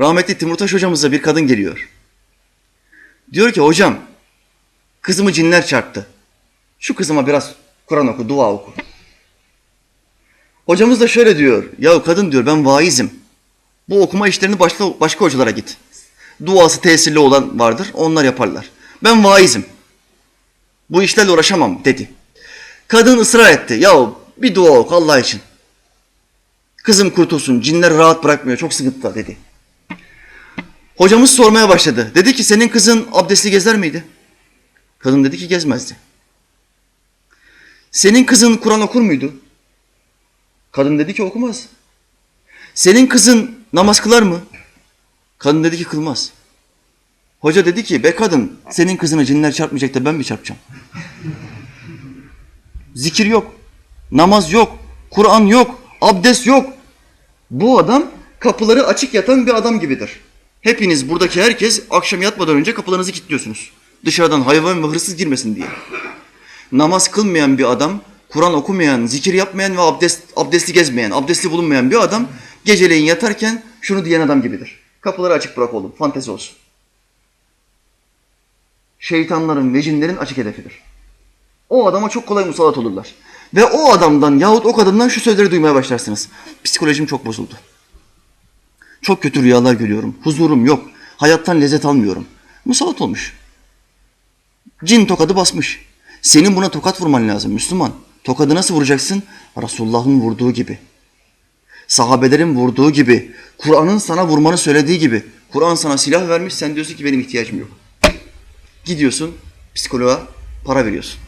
Rahmetli Timurtaş hocamıza bir kadın geliyor. Diyor ki hocam kızımı cinler çarptı. Şu kızıma biraz Kur'an oku, dua oku. Hocamız da şöyle diyor. Ya kadın diyor ben vaizim. Bu okuma işlerini başka, başka hocalara git. Duası tesirli olan vardır. Onlar yaparlar. Ben vaizim. Bu işlerle uğraşamam dedi. Kadın ısrar etti. Ya bir dua oku Allah için. Kızım kurtulsun. Cinler rahat bırakmıyor. Çok sıkıntıda dedi. Hocamız sormaya başladı. Dedi ki senin kızın abdestli gezer miydi? Kadın dedi ki gezmezdi. Senin kızın Kur'an okur muydu? Kadın dedi ki okumaz. Senin kızın namaz kılar mı? Kadın dedi ki kılmaz. Hoca dedi ki be kadın senin kızına cinler çarpmayacak da ben mi çarpacağım? Zikir yok, namaz yok, Kur'an yok, abdest yok. Bu adam kapıları açık yatan bir adam gibidir. Hepiniz buradaki herkes akşam yatmadan önce kapılarınızı kilitliyorsunuz. Dışarıdan hayvan ve hırsız girmesin diye. Namaz kılmayan bir adam, Kur'an okumayan, zikir yapmayan ve abdest, abdestli gezmeyen, abdestli bulunmayan bir adam geceleyin yatarken şunu diyen adam gibidir. Kapıları açık bırak oğlum, fantezi olsun. Şeytanların ve cinlerin açık hedefidir. O adama çok kolay musallat olurlar. Ve o adamdan yahut o kadından şu sözleri duymaya başlarsınız. Psikolojim çok bozuldu. Çok kötü rüyalar görüyorum. Huzurum yok. Hayattan lezzet almıyorum. Musallat olmuş. Cin tokadı basmış. Senin buna tokat vurman lazım Müslüman. Tokadı nasıl vuracaksın? Resulullah'ın vurduğu gibi. Sahabelerin vurduğu gibi. Kur'an'ın sana vurmanı söylediği gibi. Kur'an sana silah vermiş sen diyorsun ki benim ihtiyacım yok. Gidiyorsun psikoloğa para veriyorsun.